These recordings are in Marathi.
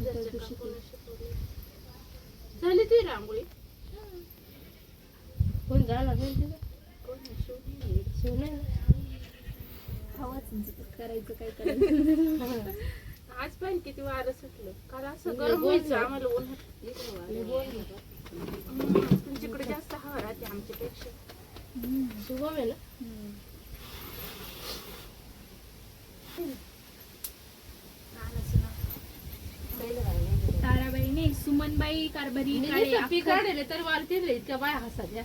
शिकवलं. झाली तुझी रांगोळी कोण? शिवणी. करायचं काय करायचं आज पण किती वारं सुटलं काल असं गरम व्हायचं. आम्हाला उन्हात तुमच्याकडे जास्त हवा राहते आमच्यापेक्षा शुभम आहे ना ताराबाई नाही सुमनबाई कारभारी मी काळे नुसतं पीक अख्खं. काढले तर मला तिथले इतक्या बाय हसत या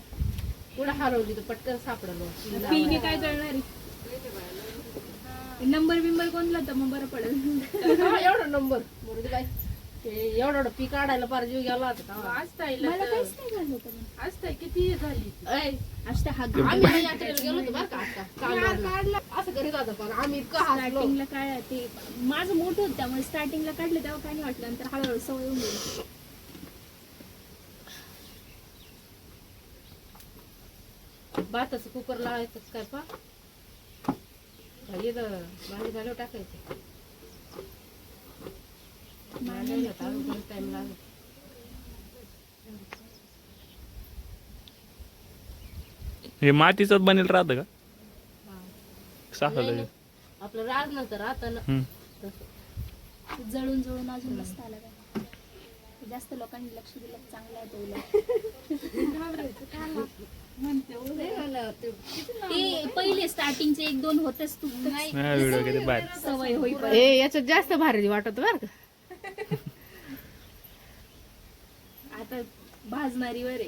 पुढे हरवली तर पटकन सापडलो. पीने काय करणार आहे? नंबर बिंबर कोणला तर मग बरं पडेल. हा, एवढा नंबर. बरोबर बाई ते एवढं एवढं पीक काढायला पार जीव गेला होता तेव्हा. आज ताईला मला तर- काहीच नाही झालं होतं पण. आज ताई किती झाली? ऐ, आज तर हा आम्ही यात्रेला गेलो होतो बरं का आता. कालवडला. असं करीत होता. पण आम्ही इतकं हसलो. स्टार्टिंगला काय ते? माझं मोठं होतं त्यामुळे स्टार्टिंगला काढलं तेव्हा काही नाही वाटलं. नंतर हळूहळू सवय होऊन गेली. भाताचं कुकर लावायचं काय पा? झाली तर भाजी झाल्यावर टाकायचं. टाइम लागेल. हे मातीचंच बनेल राहतं का? हा. साखर. आपलं राज नंतर आता ना. जळून जळून अजून मस्त आला काय जास्त लोकांनी लक्ष दिलं चांगलं आहे तो ते- ते पहिले स्टार्टिंगचे एक दोन होतेच तू. नाही. हा, व्हिडिओ किती बाहेर सवय होईपर्यंत ए याच्यात जास्त भारी वाटत बरं का. आता भाजणारीवर आहे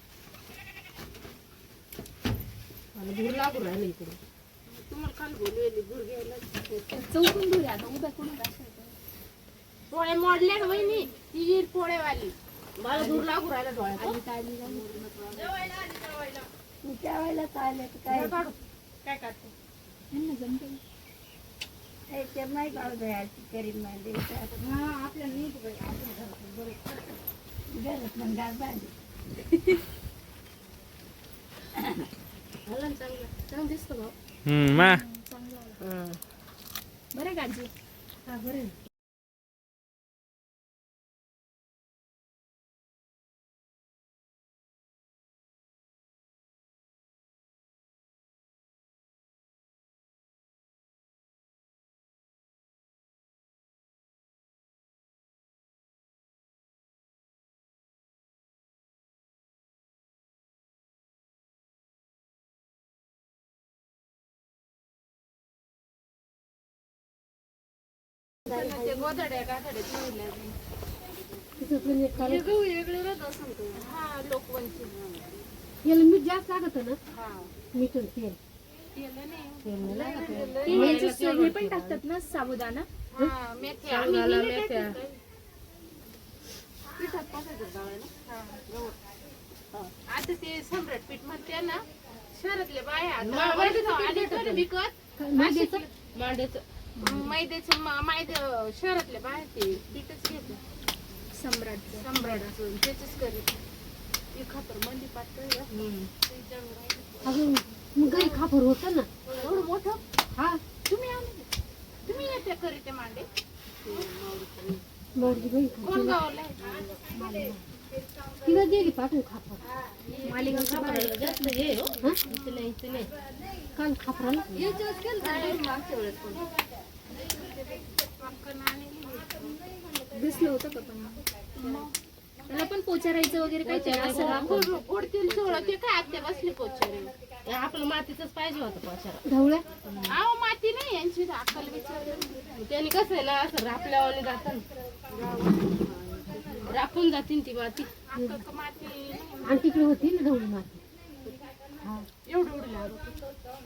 मला धूर लागू राहिले इकडे तुम्हाला काल बोलवेली गुड घ्यायला. चौकून धुरे आता उभ्या टाकायचं? पोळे मोडले ना वहिनी ती वीर पोळेवाली. मला धूर लागू राहिला डोळ्यात आली झाली. काय? काढू. काय काढते जमतं. हा आपल्या नीट बाई आपण घरातून. बरं. ना चांगलं. चांगलं दिसतं भाऊ. हम्म मा. बरं आहे का आजी? हा बरं याला मीठ जास्त लागत ना मीठ तेल लागत हे पण टाकतात ना साबुदाणा आता ते सम्राट पीठ म्हणते ना शहरातले बाया विकत मैद्याचं मैद शहरातले बाया ते पीठच घेते सम्राटचं सम्राटाचं त्याच करीत. ते खातर मंदी पातळ. अजून मग काही खापर होतं ना? एवढं मोठं? हा? तुम्ही आले तुम्ही येते करीते मांडे. मोरजी बाई कोण गावाला आहे? तिला रे पाठवून खापर. जास्त हे काल खापराला. दिसलं होतं का पण? त्याला पण पोचारायचं वगैरे काहीतरी असं ना गोड गोड तेल सोळं ते काय आत्या बसली पोचारे आपलं मातीचंच पाहिजे होतं पाचारा. ढवळ्या? आहो माती नाही यांची. अक्कल विचार त्यांनी कसं आहे ना असं रापल्यावाने जातं ना. रापून जातील ती माती. आणि तिकडे होती ना ढवळी माती? एवढं पण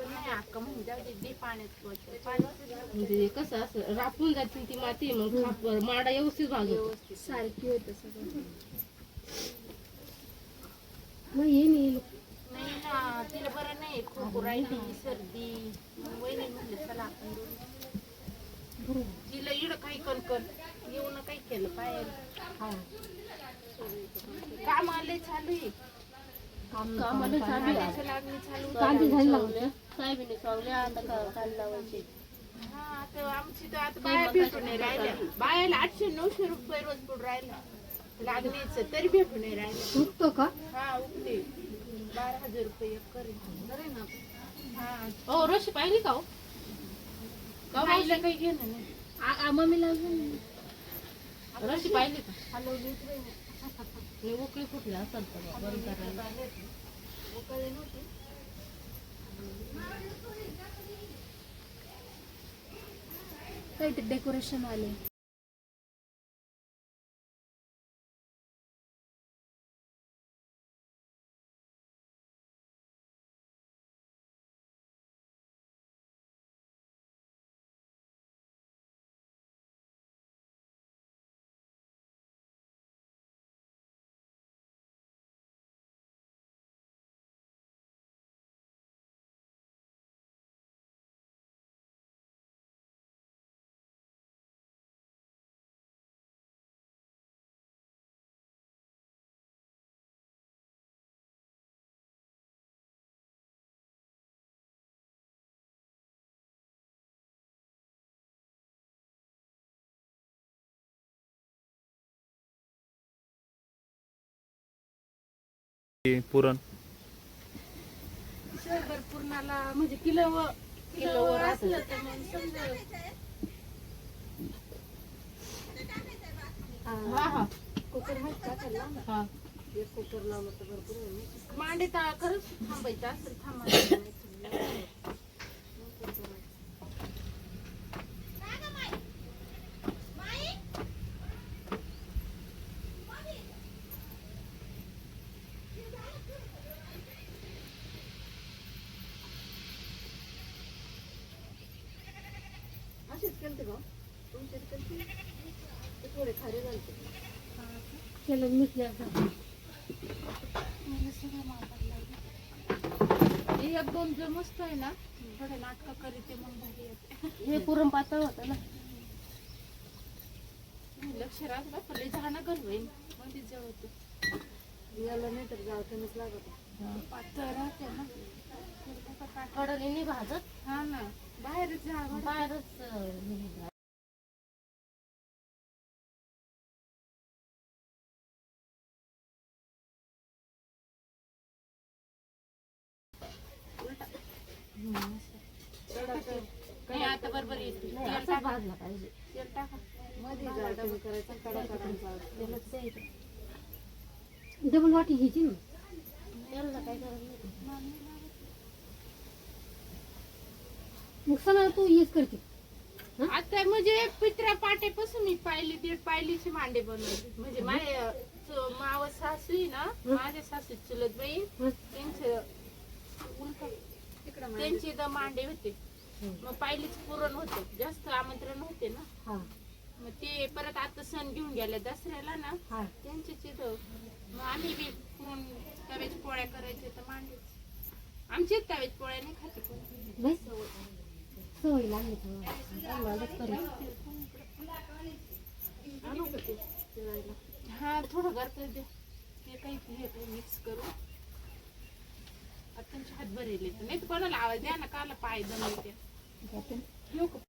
नाही अक्का म्हणजे जाऊ दे, दे पाण्यात म्हणजे कसं असं रापून जातील ती माती मग खाप- माडा व्यवस्थित भागतो व्यवस्थित सारखी होतं सगळं. मग येईल नाही. ना तिला बरं नाही खोकू राहिली सर्दी मग वहिनी म्हणले चला आपण दोघी. तिला इडं काही कणकण येऊन काही केलं पाहिजे काम आले चालू आहे कामाला चालू आहे. कांदे झाले? लावले आता का काल लावायचे हा आता आमची तर आता बाया भेटून नाही राहिल्या. बायाला आठशे नऊशे रुपये रोज पडून राहिला. लागणीचं तरी भेटून नाही राहिलं उठतो का? हा उठले बारा हजार रुपये एक करेन हा. हो रशी पाहिली का हो? बाईला काही घेणं नाही. आ- आ- मम्मीला अजून रशी पाहिली का? आपले उकळी फुटली असतात का बरं करायला. काही ते डेकोरेशन आले. पुरण. शंभर पूर्णाला म्हणजे किलो व किलोवर असलं तर मग हा हा. कुकर हा. एक कुकर लावलं तर भरपूर होईल मांडे तर खरंच थांबायचं असेल थांबायचं नाही तर असेच केलते का तुमच्यात केलते ते थोडे खारे घालते केलं मिसल्या हे एक दोन जर मस्त आहे ना थोडे नाटक करीते मग भारी येते हे पुरण पातळ होतं ना. लक्ष राहत बा झाडं घर होईल. मग ते याला नाही तर जाळतनच लागत. पातळ राहते ना. कडलीने भाजत. हा ना. बाहेरच बाहेरच अं, काही आता बरोबर येते नाही, तेल असंच टाका भाजला पाहिजे तेल टाका मध्ये जाळतं करायचं कडा कडा डबल वाटी घ्यायची ना त्याला काय करायचं मग सणा तू हेच करते आता म्हणजे पित्र्या पाट्यापासून मी पाहिली दीड पायलीचे मांडे बनवले म्हणजे माझ्या चु- मावस सासू आहे ना माझ्या सासू चुलत बाई हं. त्यांचे त्यांचे द मांडे होते मग पायलीच पुरण होतं. जास्त आमंत्रण होते ना. हा. मग ते परत आता सण घेऊन गेले दसऱ्याला ना. हा. त्यांचेच इथं. मग आम्ही बी पुरण तव्याची पोळ्या करायचे तर मांडे आमचे तव्याची पोळ्या नाही खाते कोण. बस. सवय लागली तर चांगलं करू. आणू का ते? जेवायला? हा थोडं घरचं दे ते काही हे काही मिक्स करू. आता त्यांचे हात भरेले नाही कोणाला आवाज द्या ना काला पाय दमले ते जाते. घेऊ का?